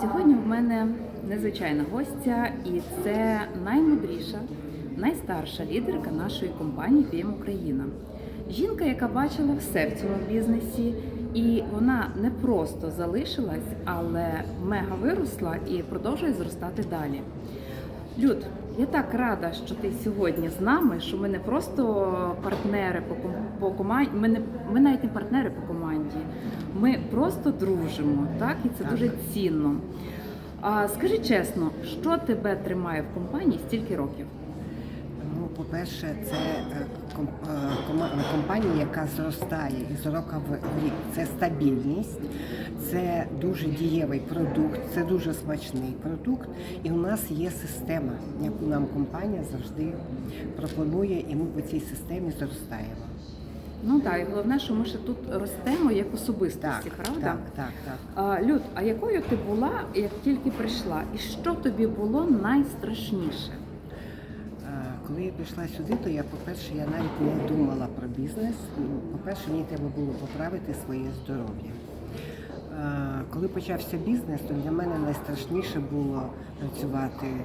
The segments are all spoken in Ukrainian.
Сьогодні в мене незвичайна гостя, і це наймудріша, найстарша лідерка нашої компанії ФІМ Україна. Жінка, яка бачила все в цьому бізнесі, і вона не просто залишилась, але мега виросла і продовжує зростати далі. Люд, я так рада, що ти сьогодні з нами, що ми не просто партнери по, по команді, ми, не, ми навіть не партнери по команді, ми просто дружимо, так? І це Так. дуже цінно. А скажи чесно, що тебе тримає в компанії стільки років? Ну, по-перше, це е, е, компанія, яка зростає із року в рік. Це стабільність, це дуже дієвий продукт, це дуже смачний продукт. І у нас є система, яку нам компанія завжди пропонує, і ми по цій системі зростаємо. Ну так, і головне, що ми ще тут ростемо як особистості, правда? так, так, так. А, Люд, а якою ти була, як тільки прийшла? І що тобі було найстрашніше? Коли я прийшла сюди, то я, по-перше, я навіть не думала про бізнес. По-перше, мені треба було поправити своє здоров'я. Е, Коли почався бізнес, то для мене найстрашніше було працювати е,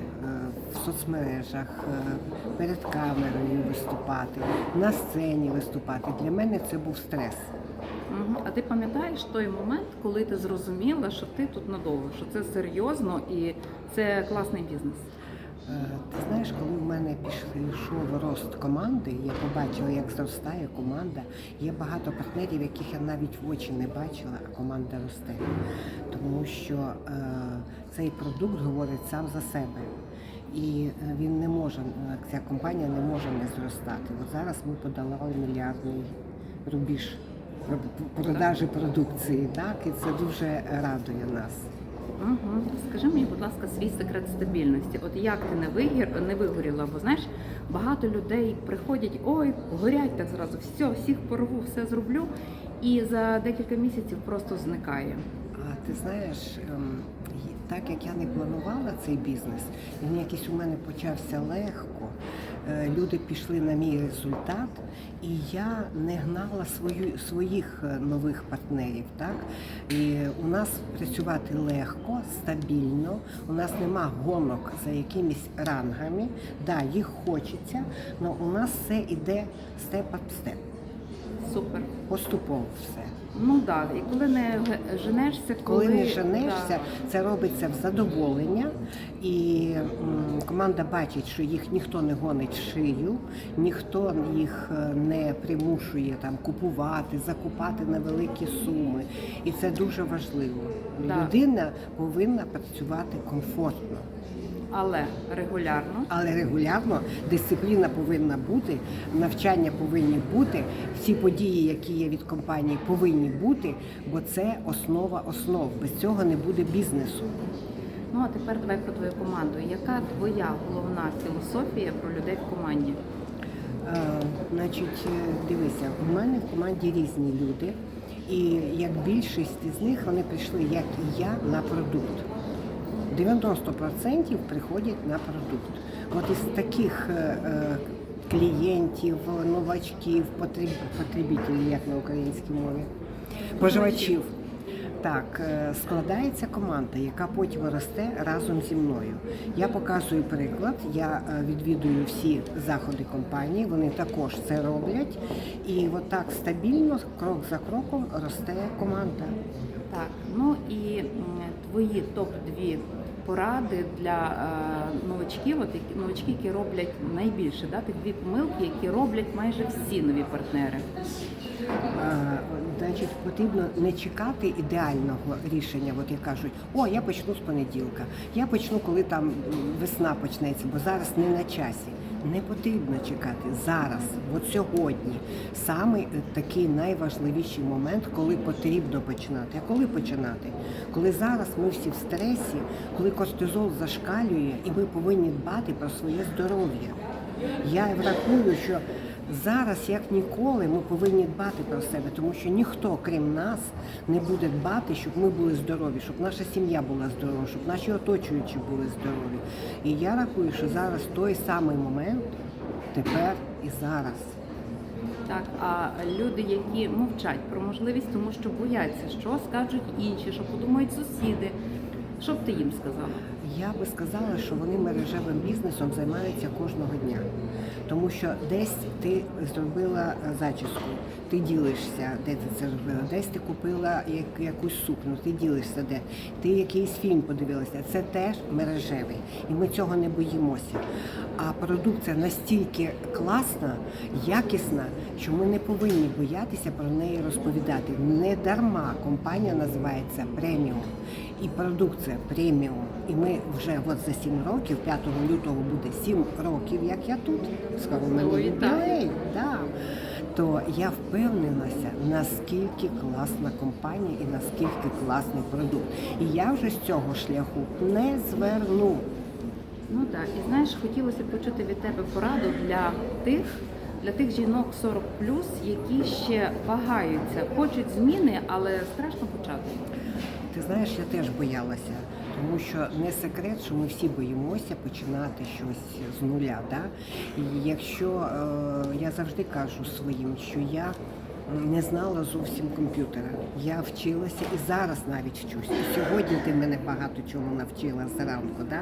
в соцмережах, е, перед камерою виступати, на сцені виступати. Для мене це був стрес. А ти пам'ятаєш той момент, коли ти зрозуміла, що ти тут надовго, що це серйозно і це класний бізнес? Е, Ти знаєш, коли в мене пішов рост команди, я побачила, як зростає команда. Є багато партнерів, яких я навіть в очі не бачила, а команда росте. Тому що е, цей продукт говорить сам за себе. І е, він не може, е, ця компанія не може не зростати. От зараз ми подолали мільярдний рубіж продажі продукції, так, і це дуже радує нас. Угу. Скажи мені, будь ласка, свій секрет стабільності. От як ти не вигір, не вигоріла? Бо знаєш, багато людей приходять, ой, горять так зразу, все, всіх порву, все зроблю, і за декілька місяців просто зникає. А ти знаєш, ем, так як я не планувала цей бізнес, він якийсь у мене почався легко. Е, Люди пішли на мій результат, і я не гнала свою, своїх е, нових партнерів. Так? І у нас працювати легко, стабільно, у нас нема гонок за якимись рангами. Да, їх хочеться, але у нас все йде степ-ап-степ, Супер. поступово все. Ну так, і коли не женешся, коли, Коли не женешся, Да. це робиться в задоволення, і м, команда бачить, що їх ніхто не гонить шию, ніхто їх е, не примушує там купувати, закупати на великі суми. І це дуже важливо. Так. Людина повинна працювати комфортно, Але регулярно. але регулярно дисципліна повинна бути, навчання повинні бути, всі події, які є від компанії, повинні бути, бо це основа основ. Без цього не буде бізнесу. Ну а тепер давай про твою команду. Яка твоя головна філософія про людей в команді? Е, Значить, е, дивися, у мене в команді різні люди, і як більшість із них вони прийшли, як і я, на продукт. 90% приходять на продукт. От із таких е, е, клієнтів, новачків, потреб, потребітелів, як на українській мові, споживачів. Так, е, складається команда, яка потім росте разом зі мною. Я показую приклад, я відвідую всі заходи компанії, вони також це роблять. І отак стабільно, крок за кроком, росте команда. Так, ну і твої топ-2 поради для е, новачків, от новачки, які роблять найбільше, да, тих дві помилки, які роблять майже всі нові партнери. Е, Значить, потрібно не чекати ідеального рішення. От як кажуть, о, я почну з понеділка, я почну, коли там весна почнеться, бо зараз не на часі. Не потрібно чекати зараз, от сьогодні. Саме такий найважливіший момент, коли потрібно починати. А коли починати? Коли зараз ми всі в стресі, коли кортизол зашкалює, і ми повинні дбати про своє здоров'я. Я врахую, що зараз, як ніколи, ми повинні дбати про себе, тому що ніхто, крім нас, не буде дбати, щоб ми були здорові, щоб наша сім'я була здорова, щоб наші оточуючі були здорові. І я рахую, що зараз той самий момент, тепер і зараз. Так, а люди, які мовчать про можливість, тому що бояться, що скажуть інші, що подумають сусіди. Що б ти їм сказала? Я би сказала, що вони мережевим бізнесом займаються кожного дня. Тому що десь ти зробила е, зачіску, ти ділишся, де ти це робила, десь ти купила як- якусь сукню, ти ділишся де, ти якийсь фільм подивилася. Це теж мережевий. І ми цього не боїмося. А продукція настільки класна, якісна, що ми не повинні боятися про неї розповідати. Не дарма компанія називається преміум. І продукція преміум. І ми вже от за 7 років, 5 лютого буде 7 років, як я тут. Скоро в мене юбілей. Да. То я впевнилася, наскільки класна компанія і наскільки класний продукт. І я вже з цього шляху не зверну. Ну так, і знаєш, хотілося б почути від тебе пораду для тих, для тих жінок 40 які ще вагаються, хочуть зміни, але страшно почати. Ти знаєш, я теж боялася, тому що не секрет, що ми всі боїмося починати щось з нуля. Да? І якщо е, я завжди кажу своїм, що я не знала зовсім комп'ютера. Я вчилася і зараз навіть вчусь. І сьогодні ти мене багато чому навчила зранку. Да?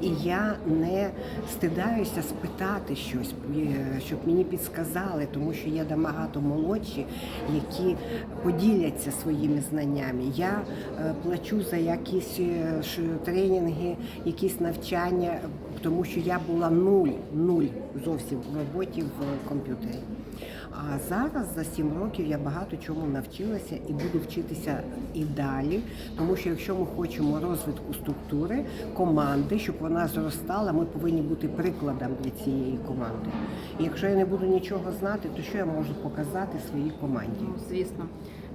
І я не стидаюся спитати щось, е, щоб мені підсказали, тому що є багато молодші, які поділяться своїми знаннями. Я е, плачу за якісь е, тренінги, якісь навчання, тому що я була нуль, нуль зовсім в роботі в комп'ютері. А зараз за 7 років я багато чому навчилася і буду вчитися і далі, тому що якщо ми хочемо розвитку структури команди, щоб вона зростала, ми повинні бути прикладом для цієї команди. І якщо я не буду нічого знати, то що я можу показати своїй команді? Ну, звісно.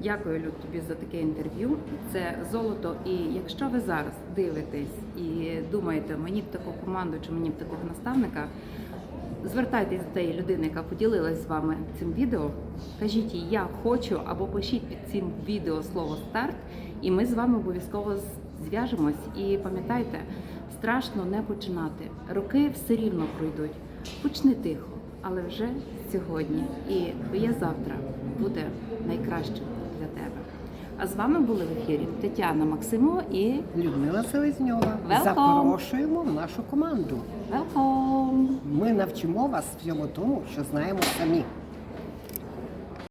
Дякую, Люд, тобі за таке інтерв'ю. Це золото. І якщо ви зараз дивитесь і думаєте, мені б таку команду чи мені б такого наставника, звертайтесь до тієї людини, яка поділилась з вами цим відео. Кажіть їй, я хочу, або пишіть під цим відео слово старт, і ми з вами обов'язково зв'яжемось. І пам'ятайте, страшно не починати. Роки все рівно пройдуть. Почни тихо, але вже сьогодні. І твоє завтра буде найкращим для тебе. А з вами були в ефірі Тетяна Максимова і Людмила Селезньова. Welcome. Запрошуємо в нашу команду. Welcome! Ми навчимо вас всьому тому, що знаємо самі.